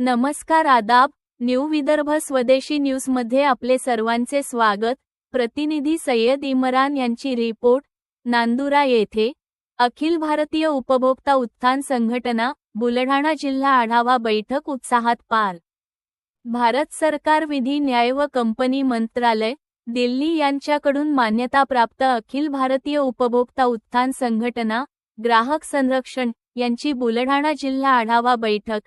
नमस्कार आदाब न्यू विदर्भ स्वदेशी न्यूजमध्ये आपले सर्वांचे स्वागत. प्रतिनिधी सय्यद इमरान यांची रिपोर्ट नांदुरा येथे. अखिल भारतीय उपभोक्ता उत्थान संघटना बुलढाणा जिल्हा आढावा बैठक उत्साहात पार. भारत सरकार विधी न्याय व कंपनी मंत्रालय दिल्ली यांच्याकडून मान्यताप्राप्त अखिल भारतीय उपभोक्ता उत्थान संघटना ग्राहक संरक्षण यांची बुलढाणा जिल्हा आढावा बैठक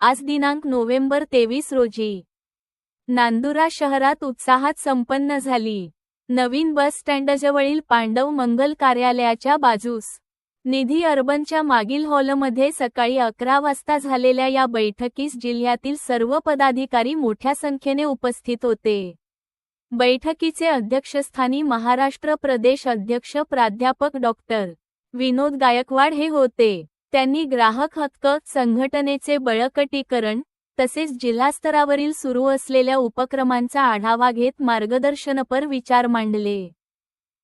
आज दिनांक नोव्हेंबर तेवीस रोजी. नांदुरा शहरात उत्साहात संपन्न झाली. नवीन बस स्टँडजवळील पांडव मंगल कार्यालयाच्या बाजूस निधी अर्बनच्या मागील हॉलमध्ये सकाळी अकरा वाजता झालेल्या या बैठकीस जिल्ह्यातील सर्व पदाधिकारी मोठ्या संख्येने उपस्थित होते. बैठकीचे अध्यक्षस्थानी महाराष्ट्र प्रदेश अध्यक्ष प्राध्यापक डॉक्टर विनोद गायकवाड हे होते. त्यांनी ग्राहक हक्क संघटनेचे बळकटीकरण तसेच जिल्हास्तरावरील सुरू असलेल्या उपक्रमांचा आढावा घेत मार्गदर्शनपर विचार मांडले.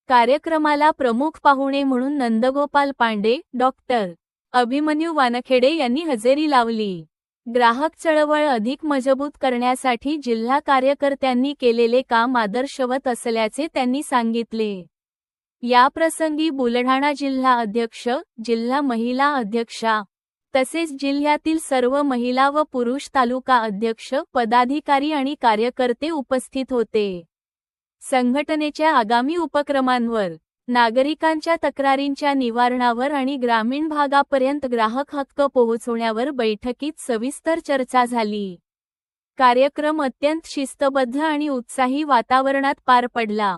कार्यक्रमाला प्रमुख पाहुणे म्हणून नंदगोपाल पांडे डॉक्टर अभिमन्यू वानखेडे यांनी हजेरी लावली. ग्राहक चळवळ अधिक मजबूत करण्यासाठी जिल्हा कार्यकर्त्यांनी केलेले काम आदर्शवत असल्याचे त्यांनी सांगितले. याप्रसंगी बुलढाणा जिल्हा अध्यक्ष जिल्हा महिला अध्यक्षा तसेच जिल्ह्यातील सर्व महिला व पुरुष तालुका अध्यक्ष पदाधिकारी आणि कार्यकर्ते उपस्थित होते. संघटनेच्या आगामी उपक्रमांवर नागरिकांच्या तक्रारींच्या निवारणावर आणि ग्रामीण भागापर्यंत ग्राहक हक्क पोहोचवण्यावर बैठकीत सविस्तर चर्चा झाली. कार्यक्रम अत्यंत शिस्तबद्ध आणि उत्साही वातावरणात पार पडला.